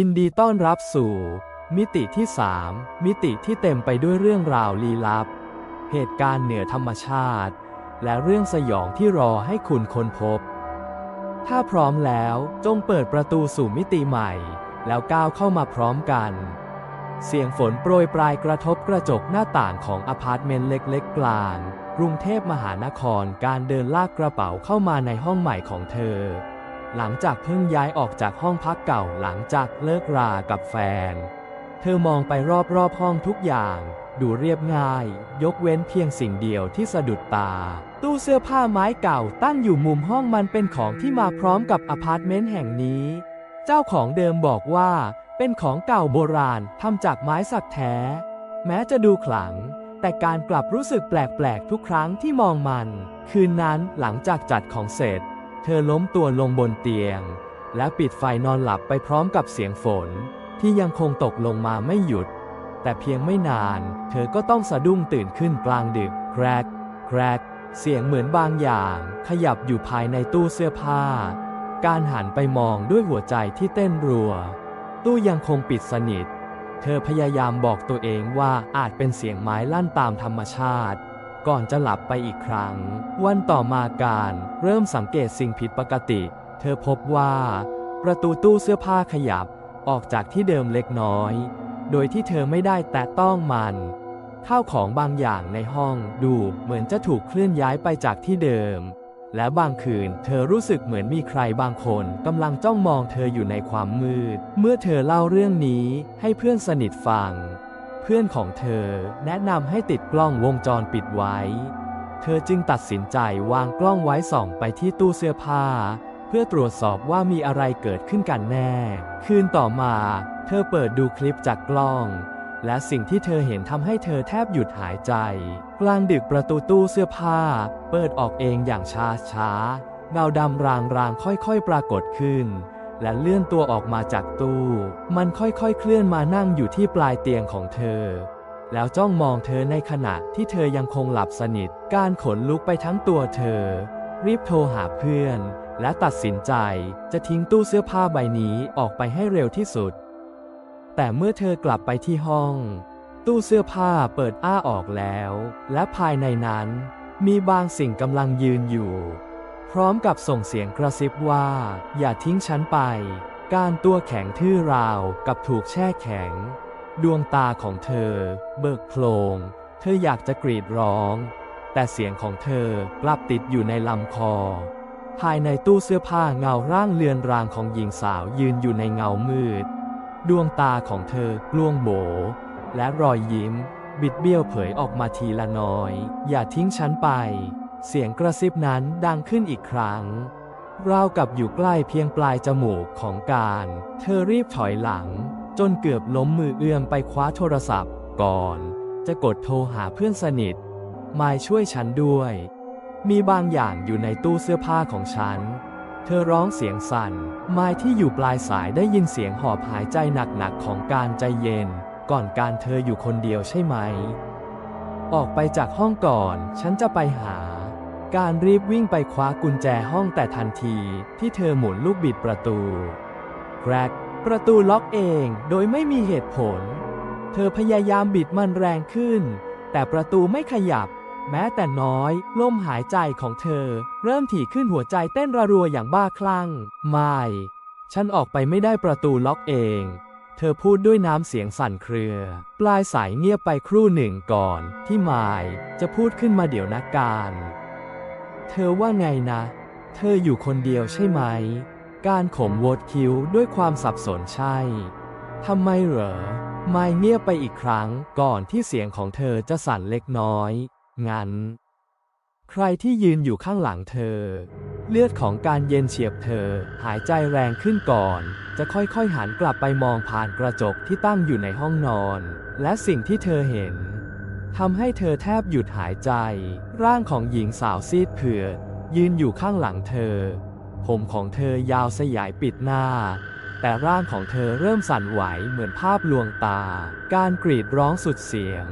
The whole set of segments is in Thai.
ยินดีต้อนรับสู่ มิติที่ 3 มิติที่เต็มไปด้วยเรื่องราวลี้ลับ เหตุการณ์เหนือธรรมชาติ และเรื่องสยองที่รอให้คุณค้นพบ ถ้าพร้อมแล้วจงเปิดประตูสู่มิติใหม่ แล้วก้าวเข้ามาพร้อมกัน เสียงฝนโปรยปลายกระทบกระจกหน้าต่างของอพาร์ตเมนต์เล็กๆ กลางกรุงเทพมหานครการเดินลากกระเป๋าเข้ามาในห้องใหม่ของเธอ หลังจากเพิ่งย้ายออกจากห้องพักเก่าหลังจากเลิกรากับแฟน เธอมองไปรอบๆห้องทุกอย่าง ดูเรียบง่าย ยกเว้นเพียงสิ่งเดียวที่สะดุดตา ตู้เสื้อผ้าไม้เก่าตั้งอยู่มุมห้องมันเป็นของที่มาพร้อมกับอพาร์ตเมนต์แห่งนี้ เจ้าของเดิมบอกว่าเป็นของเก่าโบราณทำจากไม้สักแท้ แม้จะดูขลัง แต่การกลับรู้สึกแปลกๆทุกครั้งที่มองมัน คืนนั้นหลังจากจัดของเสร็จ เธอล้มตัวลงบนเตียง และปิดไฟนอนหลับไปพร้อมกับเสียงฝน ที่ยังคงตกลงมาไม่หยุด แต่เพียงไม่นาน เธอก็ต้องสะดุ้งตื่นขึ้นกลางดึกแกรกแกรกเสียงเหมือนบางอย่างขยับอยู่ภายในตู้เสื้อผ้า การหันไปมองด้วยหัวใจที่เต้นรัว ตู้ยังคงปิดสนิท เธอพยายามบอกตัวเองว่าอาจเป็นเสียงไม้ลั่นตามธรรมชาติ ก่อนจะหลับไปอีกครั้ง วันต่อมาการเริ่มสังเกตสิ่งผิดปกติ เธอพบว่า ประตูตู้เสื้อผ้าขยับออกจากที่เดิมเล็กน้อย โดยที่เธอไม่ได้แตะต้องมันข้าวของบางอย่างในห้องดูเหมือนจะถูกเคลื่อนย้ายไปจากที่เดิม และบางคืนเธอรู้สึกเหมือนมีใครบางคนกำลังจ้องมองเธออยู่ในความมืด เมื่อเธอเล่าเรื่องนี้ให้เพื่อนสนิทฟัง พื่อนของเธอแนะนำให้ติดกล้องวงจรปิดไว้ เธอจึงตัดสินใจวางกล้องไว้ส่องไปที่ตู้เสื้อผ้า เพื่อตรวจสอบว่ามีอะไรเกิดขึ้นกันแน่ คืนต่อมา เธอเปิดดูคลิปจากกล้อง และสิ่งที่เธอเห็นทำให้เธอแทบหยุดหายใจ กลางดึกประตูตู้เสื้อผ้า เปิดออกเองอย่างช้าช้าๆเงาดำรางรางๆค่อยๆ ปรากฏขึ้น และเลื่อนตัวออกมาจากตู้ มันค่อยๆ เคลื่อนมานั่งอยู่ที่ปลายเตียงของเธอ แล้วจ้องมองเธอในขณะที่เธอยังคงหลับสนิท การขนลุกไปทั้งตัวเธอ รีบโทรหาเพื่อน และตัดสินใจจะทิ้งตู้เสื้อผ้าใบนี้ออกไปให้เร็วที่สุด แต่เมื่อเธอกลับไปที่ห้อง ตู้เสื้อผ้าเปิดอ้าออกแล้ว และภายในนั้น มีบางสิ่งกำลังยืนอยู่ พร้อมกับส่งเสียงกระซิบว่า อย่าทิ้งฉันไป การตัวแข็งทื่อราวกับถูกแช่แข็ง ดวงตาของเธอ เบิกโพลง เธออยากจะกรีดร้อง แต่เสียงของเธอกลับติดอยู่ในลำคอ ภายในตู้เสื้อผ้าเงาร่างเลือนรางของหญิงสาวยืนอยู่ในเงามืด ดวงตาของเธอกลวงโบ และรอยยิ้ม บิดเบี้ยวเผยออกมาทีละน้อย อย่าทิ้งฉันไป เสียงกระซิบนั้นดังขึ้นอีกครั้ง ราวกับอยู่ใกล้เพียงปลายจมูกของการ เธอรีบถอยหลัง จนเกือบล้มมือเอื้อมไปคว้าโทรศัพท์ ก่อน จะกดโทรหาเพื่อนสนิทมายช่วยฉันด้วย มีบางอย่างอยู่ในตู้เสื้อผ้าของฉัน เธอร้องเสียงสั่นมายที่อยู่ปลายสายได้ยินเสียงหอบหายใจหนักๆของการใจเย็น ก่อนการเธออยู่คนเดียวใช่ไหม ออกไปจากห้องก่อน ฉันจะไปหา การรีบวิ่งไปคว้ากุญแจห้องแต่ทันทีที่เธอหมุนลูกบิดประตูแกรกประตูล็อกเองโดยไม่มีเหตุผล เธอพยายามบิดมันแรงขึ้น แต่ประตูไม่ขยับ แม้แต่น้อย ลมหายใจของเธอ เริ่มถี่ขึ้นหัวใจเต้นระรัวอย่างบ้าคลั่ง ไม่ ฉันออกไปไม่ได้ประตูล็อกเอง เธอพูดด้วยน้ำเสียงสั่นเครือ ปลายสายเงียบไปครู่หนึ่งก่อน ที่มายจะพูดขึ้นมาเดี๋ยวนักการ เธอว่าไงนะ เธออยู่คนเดียวใช่ไหม การขมวดคิ้วด้วยความสับสนใช่ ทำไมเหรอ ไมายเงียบไปอีกครั้งก่อนที่เสียงของเธอจะสั่นเล็กน้อย งั้น ใครที่ยืนอยู่ข้างหลังเธอ เลือดของการเย็นเฉียบเธอหายใจแรงขึ้นก่อน จะค่อยๆหันกลับไปมองผ่านกระจกที่ตั้งอยู่ในห้องนอน และสิ่งที่เธอเห็น ทำให้เธอแทบหยุดหายใจ ร่างของหญิงสาวซีดเผือดยืนอยู่ข้างหลังเธอ ผมของเธอยาวสยายปิดหน้า แต่ร่างของเธอเริ่มสั่นไหวเหมือนภาพลวงตา การกรีดร้องสุดเสียง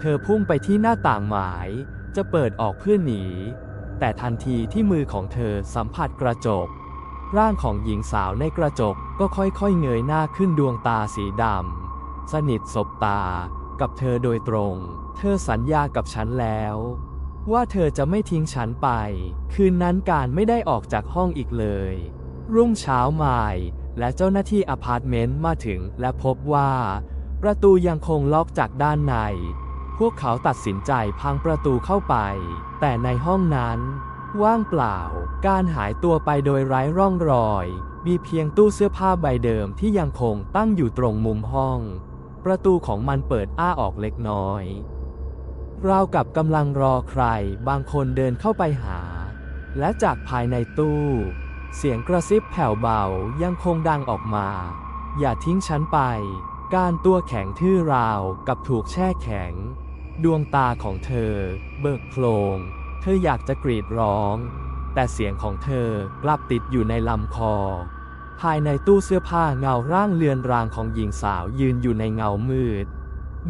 เธอพุ่งไปที่หน้าต่างหมาย จะเปิดออกเพื่อหนี แต่ทันทีที่มือของเธอสัมผัสกระจก ร่างของหญิงสาวในกระจกก็ค่อยๆเงยหน้าขึ้นดวงตาสีดำสนิทสบตากับเธอโดยตรง เธอสัญญากับฉันแล้ว ว่าเธอจะไม่ทิ้งฉันไป คืนนั้นการไม่ได้ออกจากห้องอีกเลย รุ่งเช้าใหม่และเจ้าหน้าที่อพาร์ตเมนต์มาถึงและพบว่า ประตูยังคงล็อกจากด้านใน พวกเขาตัดสินใจพังประตูเข้าไป แต่ในห้องนั้น ว่างเปล่า การหายตัวไปโดยไร้ร่องรอย มีเพียงตู้เสื้อผ้าใบเดิมที่ยังคงตั้งอยู่ตรงมุมห้อง ประตูของมันเปิดอ้าออกเล็กน้อย ราวกับกำลังรอใครบางคนเดินเข้าไปหา และจากภายในตู้ เสียงกระซิบแผ่วเบายังคงดังออกมา อย่าทิ้งฉันไป การตัวแข็งทื่อราวกับถูกแช่แข็ง ดวงตาของเธอ เบิกโพลงเธออยากจะกรีดร้อง แต่เสียงของเธอกลับติดอยู่ในลำคอ ภายในตู้เสื้อผ้าเงาร่างเลือนรางของหญิงสาวยืนอยู่ในเงามืด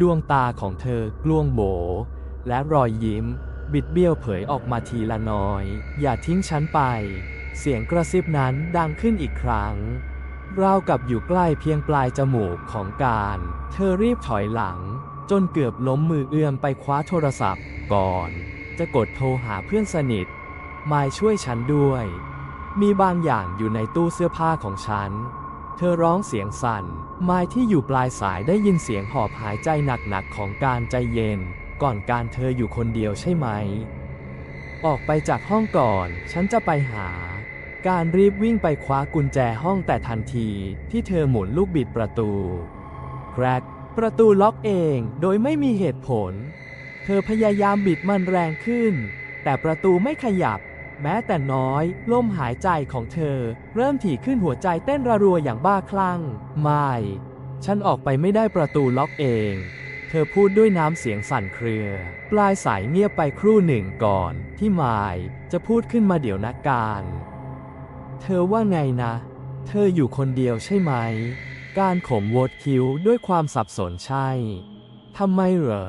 ดวงตาของเธอกลวงโบ และรอยยิ้ม บิดเบี้ยวเผยออกมาทีละน้อย อย่าทิ้งฉันไป เสียงกระซิบนั้นดังขึ้นอีกครั้งราวกับอยู่ใกล้เพียงปลายจมูกของการ เธอรีบถอยหลัง จนเกือบล้มมือเอื้อมไปคว้าโทรศัพท์ก่อน จะกดโทรหาเพื่อนสนิทมายช่วยฉันด้วย มีบางอย่างอยู่ในตู้เสื้อผ้าของฉัน เธอร้องเสียงสั่นมายที่อยู่ปลายสายได้ยินเสียงหอบหายใจหนักๆของการใจเย็น ก่อนการเธออยู่คนเดียวใช่ไหม ออกไปจากห้องก่อน ฉันจะไปหา การรีบวิ่งไปคว้ากุญแจห้องแต่ทันทีที่เธอหมุนลูกบิดประตูแกรกประตูล็อกเองโดยไม่มีเหตุผล เธอพยายามบิดมันแรงขึ้น แต่ประตูไม่ขยับ แม้แต่น้อย ลมหายใจของเธอ เริ่มถี่ขึ้นหัวใจเต้นระรัวอย่างบ้าคลั่ง ไม่ ฉันออกไปไม่ได้ประตูล็อกเอง เธอพูดด้วยน้ำเสียงสั่นเครือ ปลายสายเงียบไปครู่หนึ่งก่อน ที่มายจะพูดขึ้นมาเดี๋ยวนักการ เธอว่าไงนะ เธออยู่คนเดียวใช่ไหม การขมโวดคิ้วด้วยความสับสนใช่ ทำไมเหรอ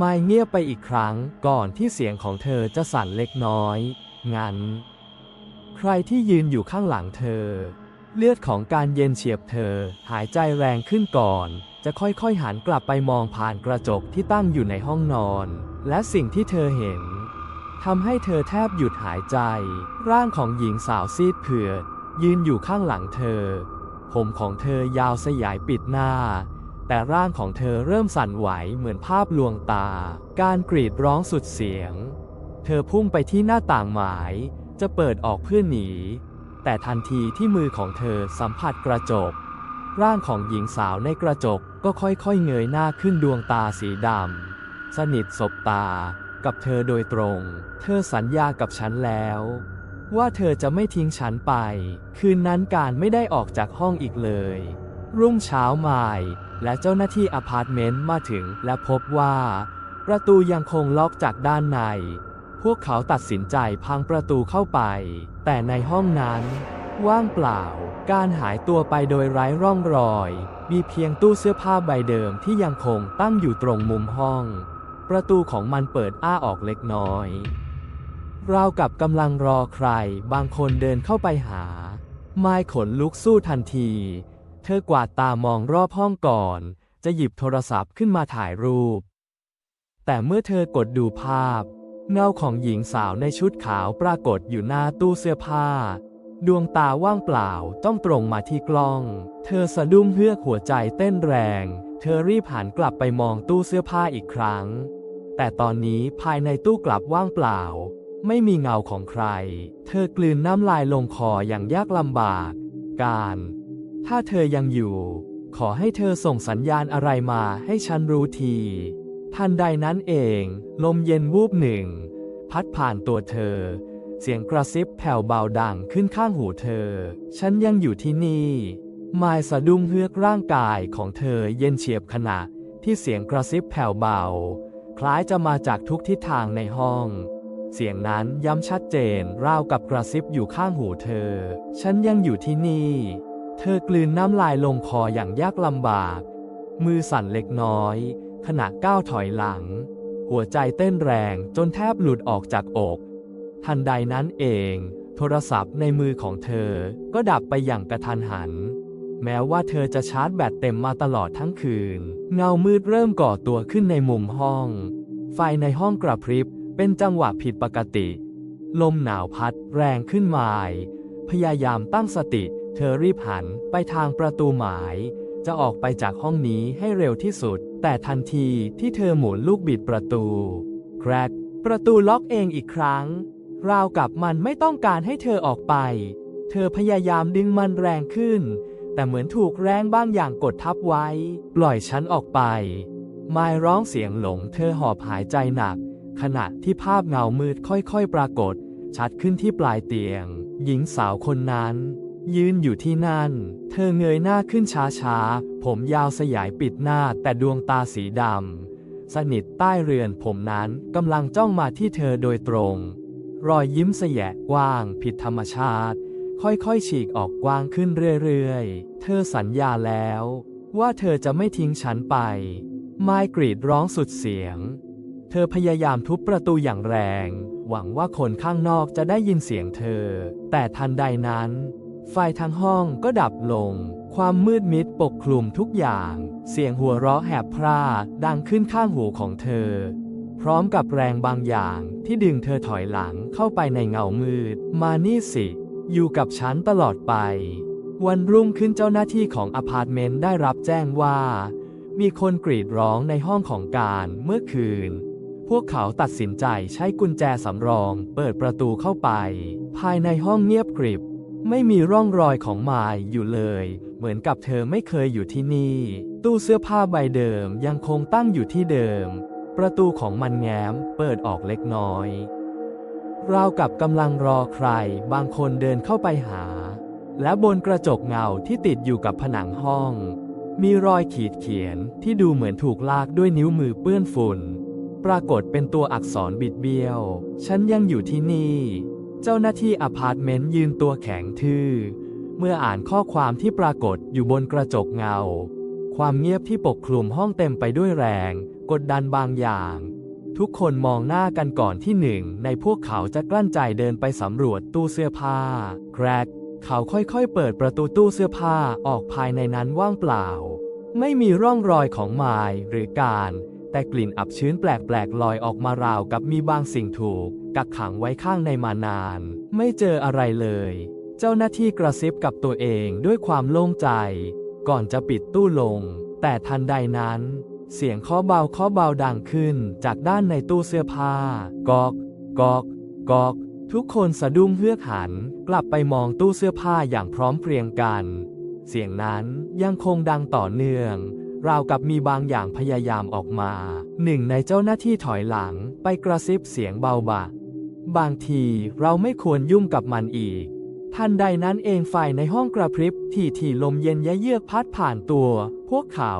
มายเงียบไปอีกครั้งก่อนที่เสียงของเธอจะสั่นเล็กน้อย งั้น ใครที่ยืนอยู่ข้างหลังเธอ เลือดของการเย็นเฉียบเธอหายใจแรงขึ้นก่อน จะค่อยๆหันกลับไปมองผ่านกระจกที่ตั้งอยู่ในห้องนอน และสิ่งที่เธอเห็นทำให้เธอแทบหยุดหายใจ ร่างของหญิงสาวซีดเผือด ยืนอยู่ข้างหลังเธอ ผมของเธอยาวสยายปิดหน้า แต่ร่างของเธอเริ่มสั่นไหวเหมือนภาพลวงตา การกรีดร้องสุดเสียง เธอพุ่งไปที่หน้าต่างหมาย จะเปิดออกเพื่อหนี แต่ทันทีที่มือของเธอสัมผัสกระจก ร่างของหญิงสาวในกระจกก็ค่อยๆเงยหน้าขึ้นดวงตาสีดำสนิทสบตากับเธอโดยตรง เธอสัญญากับฉันแล้ว ว่าเธอจะไม่ทิ้งฉันไป คืนนั้นการไม่ได้ออกจากห้องอีกเลย รุ่งเช้าใหม่และเจ้าหน้าที่อพาร์ตเมนต์มาถึงและพบว่า ประตูยังคงล็อกจากด้านใน พวกเขาตัดสินใจพังประตูเข้าไป แต่ในห้องนั้น ว่างเปล่า การหายตัวไปโดยไร้ร่องรอย มีเพียงตู้เสื้อผ้าใบเดิมที่ยังคงตั้งอยู่ตรงมุมห้อง ประตูของมันเปิดอ้าออกเล็กน้อย ราวกับกำลังรอใครบางคนเดินเข้าไปหา ไม้ขนลุกสู้ทันที เธอกวาดตามองรอบห้องก่อน จะหยิบโทรศัพท์ขึ้นมาถ่ายรูป แต่เมื่อเธอกดดูภาพ เงาของหญิงสาวในชุดขาวปรากฏอยู่หน้าตู้เสื้อผ้า ดวงตาว่างเปล่าต้องตรงมาที่กล้อง เธอสะดุ้งเฮือกหัวใจเต้นแรง เธอรีบหันกลับไปมองตู้เสื้อผ้าอีกครั้ง แต่ตอนนี้ภายในตู้กลับว่างเปล่า ไม่มีเงาของใคร เธอกลืนน้ำลายลงคออย่างยากลำบาก การ ถ้าเธอยังอยู่ ขอให้เธอส่งสัญญาณอะไรมาให้ฉันรู้ที ทันใดนั้นเอง ลมเย็นวูบหนึ่ง พัดผ่านตัวเธอ เสียงกระซิบแผ่วเบาดังขึ้นข้างหูเธอ ฉันยังอยู่ที่นี่มายสะดุ้งเฮือกร่างกายของเธอเย็นเฉียบขณะที่เสียงกระซิบแผ่วเบา คล้ายจะมาจากทุกทิศทางในห้อง เสียงนั้นย้ำชัดเจนราวกับกระซิบอยู่ข้างหูเธอ ฉันยังอยู่ที่นี่ เธอกลืนน้ำลายลงคออย่างยากลำบาก มือสั่นเล็กน้อย ขณะก้าวถอยหลัง หัวใจเต้นแรงจนแทบหลุดออกจากอก ทันใดนั้นเอง โทรศัพท์ในมือของเธอก็ดับไปอย่างกระทันหัน แม้ว่าเธอจะชาร์จแบตเต็มมาตลอดทั้งคืน เงามืดเริ่มก่อตัวขึ้นในมุมห้อง ไฟในห้องกระพริบเป็นจังหวะผิดปกติ ลมหนาวพัดแรงขึ้นมาพยายามตั้งสติ เธอรีบหันไปทางประตูหมาย จะออกไปจากห้องนี้ให้เร็วที่สุด แต่ทันทีที่เธอหมุนลูกบิดประตูแครกประตูล็อกเองอีกครั้ง ราวกับมันไม่ต้องการให้เธอออกไป เธอพยายามดึงมันแรงขึ้น แต่เหมือนถูกแรงบางอย่างกดทับไว้ ปล่อยฉันออกไปไม้ร้องเสียงหลง เธอหอบหายใจหนัก ขณะที่ภาพเงามืดค่อยๆ ปรากฏ ชัดขึ้นที่ปลายเตียง หญิงสาวคนนั้น ยืนอยู่ที่นั่น เธอเงยหน้าขึ้นช้าๆ ผมยาวสยายปิดหน้าแต่ดวงตาสีดำสนิทใต้เรือนผมนั้นกำลังจ้องมาที่เธอโดยตรง รอยยิ้มแสยะกว้างผิดธรรมชาติ ค่อยๆฉีกออกกว้างขึ้นเรื่อยๆ เธอสัญญาแล้ว ว่าเธอจะไม่ทิ้งฉันไปไมกรีดร้องสุดเสียง เธอพยายามทุบประตูอย่างแรง หวังว่าคนข้างนอกจะได้ยินเสียงเธอ แต่ทันใดนั้น ไฟทั้งห้องก็ดับลง ความมืดมิดปกคลุมทุกอย่าง เสียงหัวเราะแหบพร่าดังขึ้นข้างหูของเธอ พร้อมกับแรงบางอย่างที่ดึงเธอถอยหลังเข้าไปในเงามืด มานี่สิ อยู่กับฉันตลอดไป วันรุ่งขึ้นเจ้าหน้าที่ของอพาร์ตเมนต์ได้รับแจ้งว่า มีคนกรีดร้องในห้องของการเมื่อคืน พวกเขาตัดสินใจใช้กุญแจสำรอง เปิดประตูเข้าไป ภายในห้องเงียบกริบ ไม่มีร่องรอยของมายอยู่เลย เหมือนกับเธอไม่เคยอยู่ที่นี่ ตู้เสื้อผ้าใบเดิมยังคงตั้งอยู่ที่เดิม ประตูของมันแง้มเปิดออกเล็กน้อย ราวกับกำลังรอใครบางคนเดินเข้าไปหา และบนกระจกเงาที่ติดอยู่กับผนังห้อง มีรอยขีดเขียนที่ดูเหมือนถูกลากด้วยนิ้วมือเปื้อนฝุ่น ปรากฏเป็นตัวอักษรบิดเบี้ยว ฉันยังอยู่ที่นี่ เจ้าหน้าที่อพาร์ตเมนต์ยืนตัวแข็งทื่อ เมื่ออ่านข้อความที่ปรากฏอยู่บนกระจกเงา ความเงียบที่ปกคลุมห้องเต็มไปด้วยแรง กดดันบางอย่าง ทุกคนมองหน้ากันก่อนที่หนึ่งในพวกเขาจะกลั้นใจเดินไปสำรวจตู้เสื้อผ้า แกรกเขาค่อยๆ เปิดประตูตู้เสื้อผ้าออกภายในนั้นว่างเปล่า ไม่มีร่องรอยของไม้หรือการ แต่กลิ่นอับชื้นแปลกๆลอยออกมาราวกับมีบางสิ่งถูก กักขังไว้ข้างในมานาน ไม่เจออะไรเลย เจ้าหน้าที่กระซิบกับตัวเองด้วยความโล่งใจ ก่อนจะปิดตู้ลง แต่ทันใดนั้น เสียงเคาะเบาเคาะเบาดังขึ้นจากด้านในตู้เสื้อผ้ากอกกอกกอก ทุกคนสะดุ้งเฮือกหัน กลับไปมองตู้เสื้อผ้าอย่างพร้อมเพรียงกัน เสียงนั้นยังคงดังต่อเนื่อง ราวกับมีบางอย่างพยายามออกมา หนึ่งในเจ้าหน้าที่ถอยหลังไปกระซิบเสียงเบาบะบางทีเราไม่ควรยุ่งกับมันอีกทันใดนั้นเองไฟในห้องกระพริบที่ที่ลมเย็นยะเยือกพัดผ่านตัว พวกเขา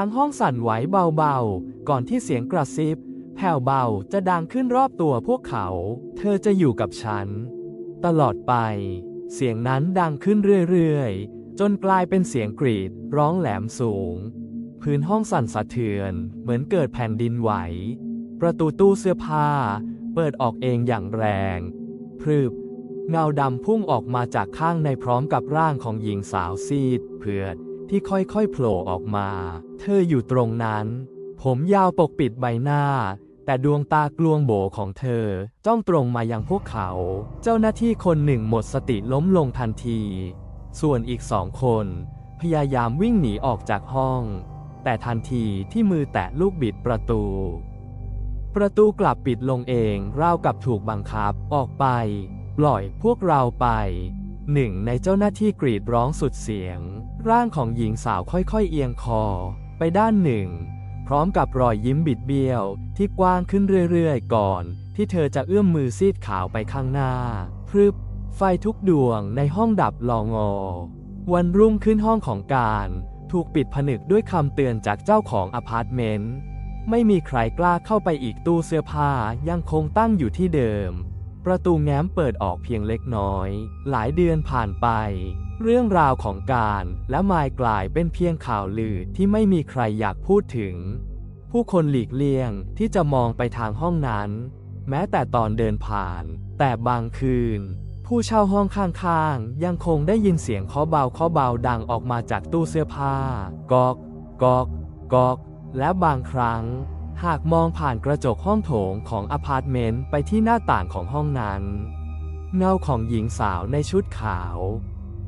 ทั้งห้องสั่นไหวเบาๆ ก่อนที่เสียงกระซิบ แผ่วเบาจะดังขึ้นรอบตัวพวกเขา เธอจะอยู่กับฉัน ตลอดไป เสียงนั้นดังขึ้นเรื่อยๆ จนกลายเป็นเสียงกรีดร้องแหลมสูง พื้นห้องสั่นสะเทือน เหมือนเกิดแผ่นดินไหว ประตูตู้เสื้อผ้า เปิดออกเองอย่างแรง พรึบเงาดำพุ่งออกมาจากข้างในพร้อมกับร่างของหญิงสาวซีด เผือด ที่ค่อยๆโผล่ออกมา เธออยู่ตรงนั้น ผมยาวปกปิดใบหน้า แต่ดวงตากลวงโบของเธอ จ้องตรงมายังพวกเขา เจ้าหน้าที่คนหนึ่งหมดสติล้มลงทันที ส่วนอีกสองคน พยายามวิ่งหนีออกจากห้อง แต่ทันทีที่มือแตะลูกบิดประตู ประตูกลับปิดลงเองราวกับถูกบังคับออกไป ปล่อยพวกเราไป หนึ่งในเจ้าหน้าที่กรีดร้องสุดเสียง ร่างของหญิงสาวค่อยๆเอียงคอ ไปด้านหนึ่ง พร้อมกับรอยยิ้มบิดเบี้ยว ที่กว้างขึ้นเรื่อยๆ ก่อน ที่เธอจะเอื้อมมือซีดขาวไปข้างหน้า พรึบ ไฟทุกดวงในห้องดับลองอ วันรุ่งขึ้นห้องของการ ถูกปิดผนึกด้วยคำเตือนจากเจ้าของอพาร์ตเมนต์ไม่มีใครกล้าเข้าไปอีกตู้เสื้อผ้ายังคงตั้งอยู่ที่เดิม ประตูแง้มเปิดออกเพียงเล็กน้อย หลายเดือนผ่านไป เรื่องราวของการและมายกลายเป็นเพียงข่าวลือที่ไม่มีใครอยากพูดถึง ผู้คนหลีกเลี่ยงที่จะมองไปทางห้องนั้น แม้แต่ตอนเดินผ่าน แต่บางคืน ผู้เช่าห้องข้างๆ ยังคงได้ยินเสียงเคาะเบาเคาะเบาดังออกมาจากตู้เสื้อผ้ากอก กอก กอก และบางครั้ง หากมองผ่านกระจกห้องโถงของอพาร์ตเมนต์ไปที่หน้าต่างของห้องนั้น เงาของหญิงสาวในชุดขาว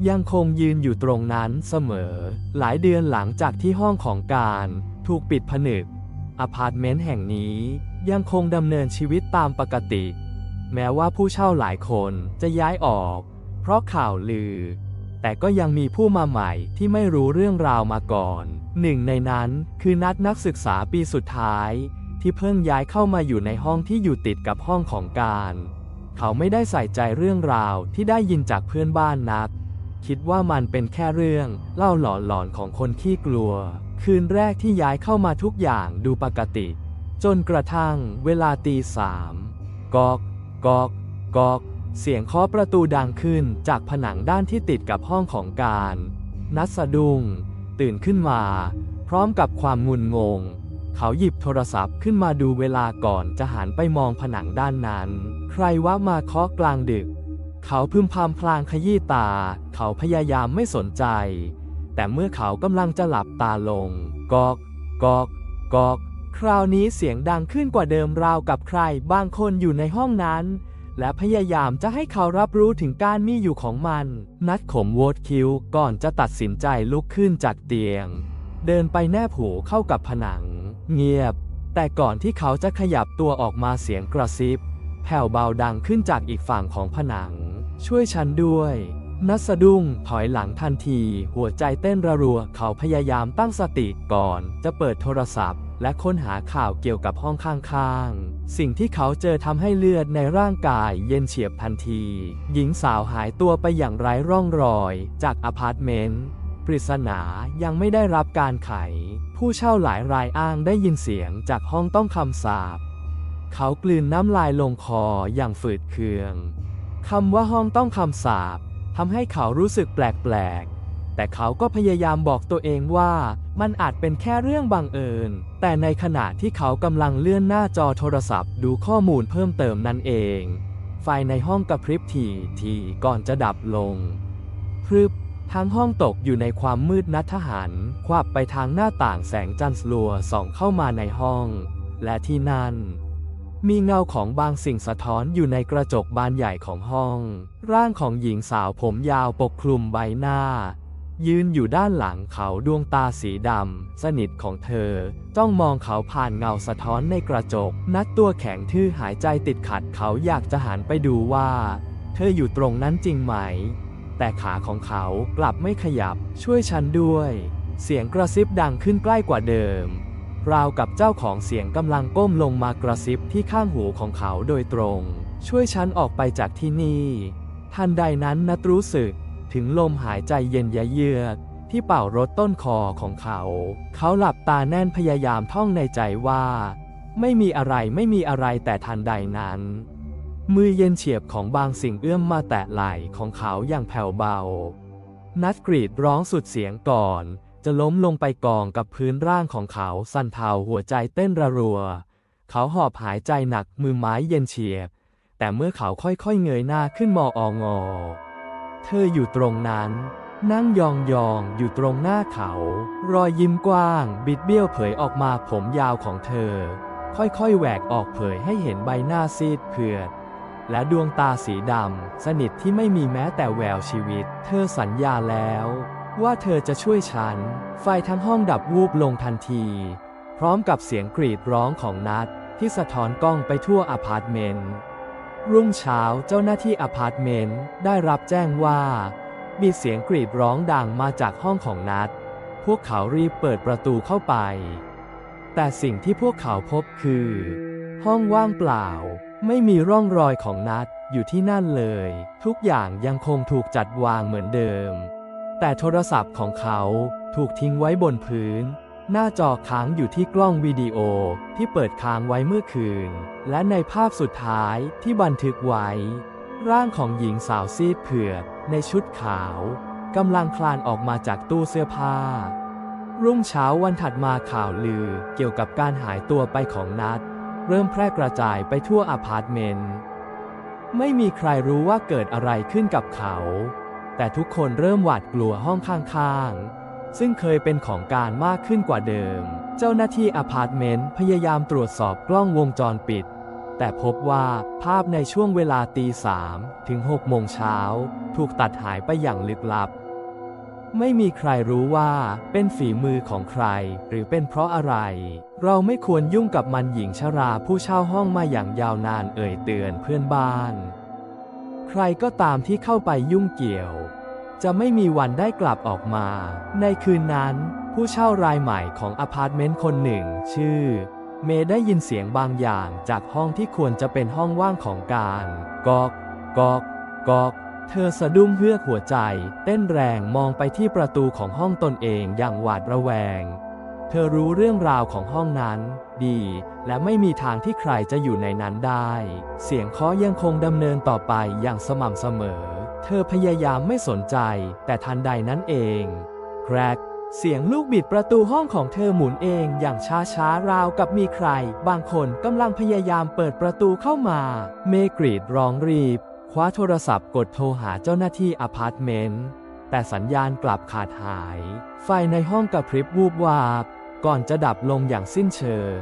ยังคงยืนอยู่ตรงนั้นเสมอ หลายเดือนหลังจากที่ห้องของการถูกปิดผนึกอพาร์ตเมนต์แห่งนี้ยังคงดำเนินชีวิตตามปกติ แม้ว่าผู้เช่าหลายคนจะย้ายออก เพราะข่าวลือ แต่ก็ยังมีผู้มาใหม่ที่ไม่รู้เรื่องราวมาก่อน หนึ่งในนั้นคือนัดนักศึกษาปีสุดท้าย ที่เพิ่งย้ายเข้ามาอยู่ในห้องที่อยู่ติดกับห้องของการ เขาไม่ได้ใส่ใจเรื่องราวที่ได้ยินจากเพื่อนบ้านนัก คิดว่ามันเป็นแค่เรื่องเล่าหลอนๆของคนขี้กลัว คืนแรกที่ย้ายเข้ามาทุกอย่างดูปกติ จนกระทั่งเวลาตีสามกอกกอกกอก เสียงเคาะประตูดังขึ้นจากผนังด้านที่ติดกับห้องของการ นัดสะดุ้งตื่นขึ้นมา พร้อมกับความงุนงง เขาหยิบโทรศัพท์ขึ้นมาดูเวลาก่อนจะหันไปมองผนังด้านนั้น ใครว่ามาเคาะกลางดึก เขาพึมพำพลางขยี้ตา เขาพยายามไม่สนใจ แต่เมื่อเขากำลังจะหลับตาลง กอก กอก กอก คราวนี้เสียงดังขึ้นกว่าเดิมราวกับใครบางคนอยู่ในห้องนั้น และพยายามจะให้เขารับรู้ถึงการมีอยู่ของมัน นัดขมโวดคิ้วก่อนจะตัดสินใจลุกขึ้นจากเตียง เดินไปแนบหูเข้ากับผนัง เงียบ แต่ก่อนที่เขาจะขยับตัวออกมาเสียงกระซิบ แผ่วเบาดังขึ้นจากอีกฝั่งของผนัง ช่วยฉันด้วยนัสสะดุ้งถอยหลังทันที หัวใจเต้นระรัว เขาพยายามตั้งสติก่อนจะเปิดโทรศัพท์ และค้นหาข่าวเกี่ยวกับห้องข้างๆ สิ่งที่เขาเจอทำให้เลือดในร่างกายเย็นเฉียบทันที หญิงสาวหายตัวไปอย่างไร้ร่องรอยจากอพาร์ตเมนต์ปริศนายังไม่ได้รับการไข ผู้เช่าหลายรายอ้างได้ยินเสียงจากห้องต้องคำสาปเขากลืนน้ำลายลงคออย่างฝืดเคืองคำว่าห้องต้องคำสาปทำให้เขารู้สึกแปลกๆ แต่เขาก็พยายามบอกตัวเองว่า มันอาจเป็นแค่เรื่องบังเอิญ แต่ในขณะที่เขากำลังเลื่อนหน้าจอโทรศัพท์ ดูข้อมูลเพิ่มเติมนั่นเอง ไฟในห้องกระพริบทีทีก่อนจะดับลง พรึบทั้งห้องตกอยู่ในความมืดนัทหารควับไปทางหน้าต่างแสงจันทร์ลัวส่องเข้ามาในห้อง และที่นั่น มีเงาของบางสิ่งสะท้อนอยู่ในกระจกบานใหญ่ของห้อง ร่างของหญิงสาวผมยาวปกคลุมใบหน้า ยืนอยู่ด้านหลังเขาดวงตาสีดำ สนิทของเธอ จ้องมองเขาผ่านเงาสะท้อนในกระจก นัดตัวแข็งทื่อหายใจติดขัดเขาอยากจะหันไปดูว่า เธออยู่ตรงนั้นจริงไหม แต่ขาของเขากลับไม่ขยับ ช่วยฉันด้วย เสียงกระซิบดังขึ้นใกล้กว่าเดิม ราวกับเจ้าของเสียงกำลังก้มลงมากระซิบที่ข้างหูของเขาโดยตรง ช่วยฉันออกไปจากที่นี่ ทันใดนั้นนัดรู้สึก ถึงลมหายใจเย็นยะเยือกที่เป่ารถต้นคอของเขา เขาหลับตาแน่นพยายามท่องในใจว่า ไม่มีอะไรไม่มีอะไรแต่ทันใดนั้น มือเย็นเฉียบของบางสิ่งเอื้อมมาแตะไหล่ของเขาอย่างแผ่วเบา นัดกรีดร้องสุดเสียงก่อน จะล้มลงไปกองกับพื้นร่างของเขาสั่นเทาหัวใจเต้นระรัว เขาหอบหายใจหนักมือไม้เย็นเฉียบ แต่เมื่อเขาค่อยๆเงยหน้าขึ้นมององอ เธออยู่ตรงนั้น นั่งยองๆอยู่ตรงหน้าเขา รอยยิ้มกว้าง บิดเบี้ยวเผยออกมาผมยาวของเธอ ค่อยๆแหวกออกเผยให้เห็นใบหน้าซีดเผือดและดวงตาสีดำ สนิทที่ไม่มีแม้แต่แววชีวิต เธอสัญญาแล้ว ว่าเธอจะช่วยฉัน ไฟทั้งห้องดับวูบลงทันที พร้อมกับเสียงกรีดร้องของนัดที่สะท้อนกล้องไปทั่วอพาร์ตเมนต์ รุ่งเช้าเจ้าหน้าที่อพาร์ตเมนต์ได้รับแจ้งว่า มีเสียงกรีดร้องดังมาจากห้องของนัด พวกเขารีบเปิดประตูเข้าไป แต่สิ่งที่พวกเขาพบคือ ห้องว่างเปล่า ไม่มีร่องรอยของนัดอยู่ที่นั่นเลย ทุกอย่างยังคงถูกจัดวางเหมือนเดิม แต่โทรศัพท์ของเขาถูกทิ้งไว้บนพื้น หน้าจอค้างอยู่ที่กล้องวิดีโอที่เปิดค้างไว้เมื่อคืน และในภาพสุดท้ายที่บันทึกไว้ ร่างของหญิงสาวซีดเผือกในชุดขาวกำลังคลานออกมาจากตู้เสื้อผ้า รุ่งเช้าวันถัดมาข่าวลือเกี่ยวกับการหายตัวไปของนัด เริ่มแพร่กระจายไปทั่วอพาร์ตเมนต์ ไม่มีใครรู้ว่าเกิดอะไรขึ้นกับเขา แต่ทุกคนเริ่มหวาดกลัวห้องข้างๆ ซึ่งเคยเป็นของการมากขึ้นกว่าเดิม เจ้าหน้าที่อพาร์ตเมนต์พยายามตรวจสอบกล้องวงจรปิด แต่พบว่าภาพในช่วงเวลาตีสามถึง6โมงเช้า ถูกตัดหายไปอย่างลึกลับ ไม่มีใครรู้ว่าเป็นฝีมือของใคร หรือเป็นเพราะอะไร เราไม่ควรยุ่งกับมันหญิงชราผู้เช่าห้องมาอย่างยาวนานเอ่ยเตือนเพื่อนบ้าน ใครก็ตามที่เข้าไปยุ่งเกี่ยว จะไม่มีวันได้กลับออกมา ในคืนนั้น ผู้เช่ารายใหม่ของอพาร์ตเมนต์คนหนึ่ง ชื่อ เมย์ได้ยินเสียงบางอย่างจากห้องที่ควรจะเป็นห้องว่างของการกอกกอกกอกเธอสะดุ้งเฮือกหัวใจ เต้นแรงมองไปที่ประตูของห้องตนเองอย่างหวาดระแวง เธอรู้เรื่องราวของห้องนั้นดี และไม่มีทางที่ใครจะอยู่ในนั้นได้ เสียงเคาะยังคงดำเนินต่อไปอย่างสม่ำเสมอ เธอพยายามไม่สนใจ แต่ทันใดนั้นเองแครกเสียงลูกบิดประตูห้องของเธอหมุนเองอย่างช้าๆ ราวกับมีใคร บางคนกำลังพยายามเปิดประตูเข้ามา เมกรีดร้องรีบ คว้าโทรศัพท์กดโทรหาเจ้าหน้าที่อพาร์ตเมนต์แต่สัญญาณกลับขาดหาย ไฟในห้องกระพริบวูบวาบ ก่อนจะดับลงอย่างสิ้นเชิง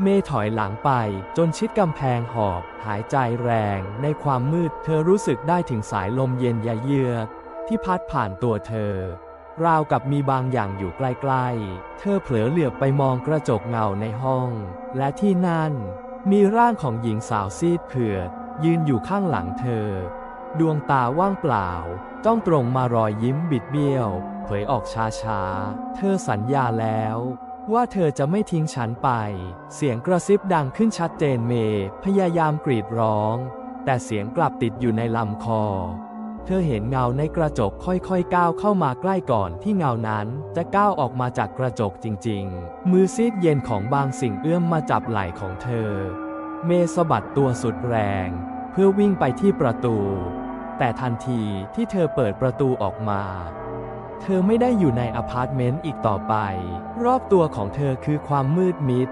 เมย์ถอยหลังไป จนชิดกำแพงหอบ หายใจแรง ในความมืด เธอรู้สึกได้ถึงสายลมเย็นยะเยือก ที่พัดผ่านตัวเธอ ราวกับมีบางอย่างอยู่ใกล้ๆ เธอเผลอเหลือบไปมองกระจกเงาในห้อง และที่นั่น มีร่างของหญิงสาวซีดเผือดยืนอยู่ข้างหลังเธอ ดวงตาว่างเปล่าจ้องตรงมารอยยิ้มบิดเบี้ยว เผยออกช้าๆ เธอสัญญาแล้ว ว่าเธอจะไม่ทิ้งฉันไป เสียงกระซิบดังขึ้นชัดเจนเมย์พยายามกรีดร้อง แต่เสียงกลับติดอยู่ในลำคอ เธอเห็นเงาในกระจกค่อยๆก้าวเข้ามาใกล้ก่อนที่เงานั้นจะก้าวออกมาจากกระจกจริงๆ มือซีดเย็นของบางสิ่งเอื้อมมาจับไหล่ของเธอ เมย์สะบัดตัวสุดแรง เพื่อวิ่งไปที่ประตู แต่ทันทีที่เธอเปิดประตูออกมา เธอไม่ได้อยู่ในอพาร์ตเมนต์อีกต่อไป รอบตัวของเธอคือความมืดมิด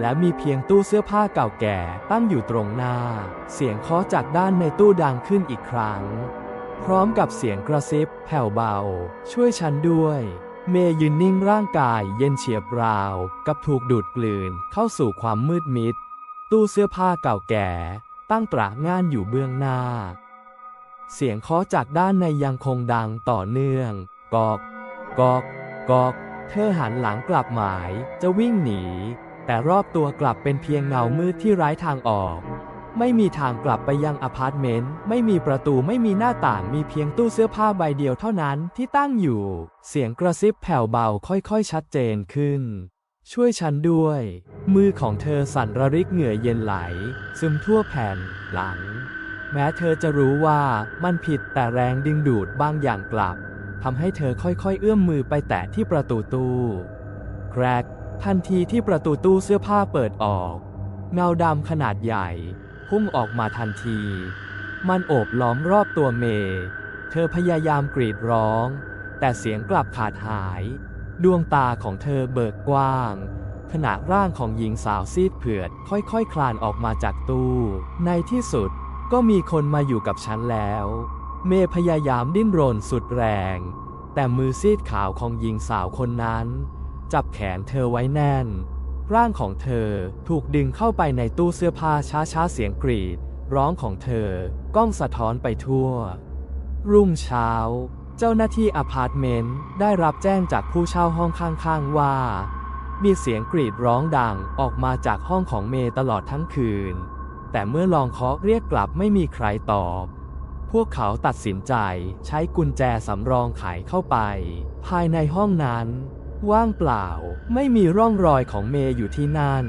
และมีเพียงตู้เสื้อผ้าเก่าแก่ตั้งอยู่ตรงหน้า เสียงเคาะจากด้านในตู้ดังขึ้นอีกครั้ง พร้อมกับเสียงกระซิบแผ่วเบา ช่วยฉันด้วย เมย์ยืนนิ่งร่างกายเย็นเฉียบราว กับถูกดูดกลืนเข้าสู่ความมืดมิด ตู้เสื้อผ้าเก่าแก่ ตั้งตระง่านอยู่เบื้องหน้า เสียงเคาะจากด้านในยังคงดังต่อเนื่อง กอก กอก กอก เธอหันหลังกลับหมาย จะวิ่งหนี แต่รอบตัวกลับเป็นเพียงเงามืดที่ไร้ทางออก ไม่มีทางกลับไปยังอพาร์ตเมนต์ ไม่มีประตูไม่มีหน้าต่าง มีเพียงตู้เสื้อผ้าใบเดียวเท่านั้นที่ตั้งอยู่ เสียงกระซิบแผ่วเบาค่อยๆชัดเจนขึ้น ช่วยฉันด้วย มือของเธอสั่นระริกเหงื่อเย็นไหล ซึมทั่วแผ่นหลังแม้เธอจะรู้ว่ามันผิดแต่แรงดึงดูดบางอย่างกลับ ทำให้เธอค่อยๆ เอื้อมมือไปแตะที่ประตูตู้แครกทันทีที่ประตูตู้เสื้อผ้าเปิดออก เงาดำขนาดใหญ่ พุ่งออกมาทันที มันโอบล้อมรอบตัวเมย์เธอพยายามกรีดร้อง แต่เสียงกลับขาดหาย ดวงตาของเธอเบิกกว้างขณะร่างของหญิงสาวซีดเผือด ค่อยๆคคลานออกมาจากตู้ ในที่สุดก็มีคนมาอยู่กับฉันแล้ว เมย์พยายามดิ้นรนสุดแรง แต่มือซีดขาวของหญิงสาวคนนั้น จับแขนเธอไว้แน่น ร่างของเธอถูกดึงเข้าไปในตู้เสื้อผ้าช้าๆเสียงกรีด ร้องของเธอก้องสะท้อนไปทั่ว รุ่งเช้า เจ้าหน้าที่อพาร์ตเมนต์ได้รับแจ้งจากผู้เช่าห้องข้างๆว่า มีเสียงกรีดร้องดังออกมาจากห้องของเมย์ตลอดทั้งคืน แต่เมื่อลองเคาะเรียกกลับไม่มีใครตอบ วกเขาตัดสินใจใช้กุญแจสำรองไขเข้าไป ภายในห้องนั้น ว่างเปล่าไม่มีร่องรอยของเมย์อยู่ที่นั่น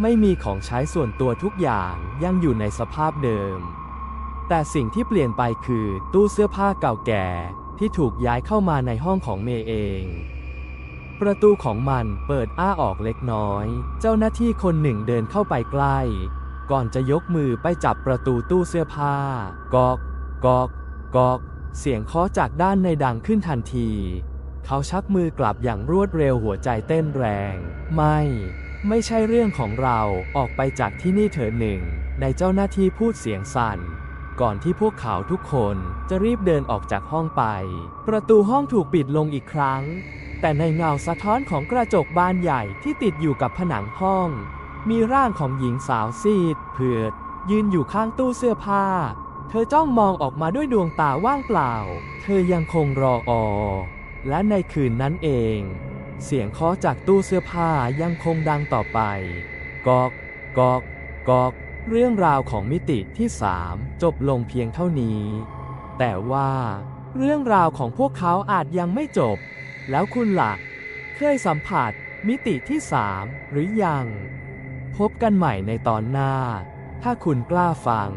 ไม่มีของใช้ส่วนตัวทุกอย่างยังอยู่ในสภาพเดิม แต่สิ่งที่เปลี่ยนไปคือตู้เสื้อผ้าเก่าแก่ที่ถูกย้ายเข้ามาในห้องของเมย์เอง ประตูของมันเปิดอ้าออกเล็กน้อย เจ้าหน้าที่คนหนึ่งเดินเข้าไปใกล้ ก่อนจะยกมือไปจับประตูตู้เสื้อผ้ากอก กอกกอก เสียงเคาะจากด้านในดังขึ้นทันที เขาชักมือกลับอย่างรวดเร็วหัวใจเต้นแรง ไม่ ไม่ใช่เรื่องของเรา ออกไปจากที่นี่เถิดหนึ่ง ในเจ้าหน้าที่พูดเสียงสั่น ก่อนที่พวกเขาทุกคนจะรีบเดินออกจากห้องไป ประตูห้องถูกปิดลงอีกครั้ง แต่ในเงาสะท้อนของกระจกบานใหญ่ที่ติดอยู่กับผนังห้อง มีร่างของหญิงสาวซีด เผือดยืนอยู่ข้างตู้เสื้อผ้า เธอจ้องมองออกมาด้วยดวงตาว่างเปล่า เธอยังคงรออ และในคืนนั้นเอง เสียงเคาะจากตู้เสื้อผ้ายังคงดังต่อไป กอก กอก กอก เรื่องราวของมิติที่สามจบลงเพียงเท่านี้ แต่ว่า เรื่องราวของพวกเขาอาจยังไม่จบ แล้วคุณล่ะ เคยสัมผัสมิติที่สามหรือยัง พบกันใหม่ในตอนหน้า ถ้าคุณกล้าฟัง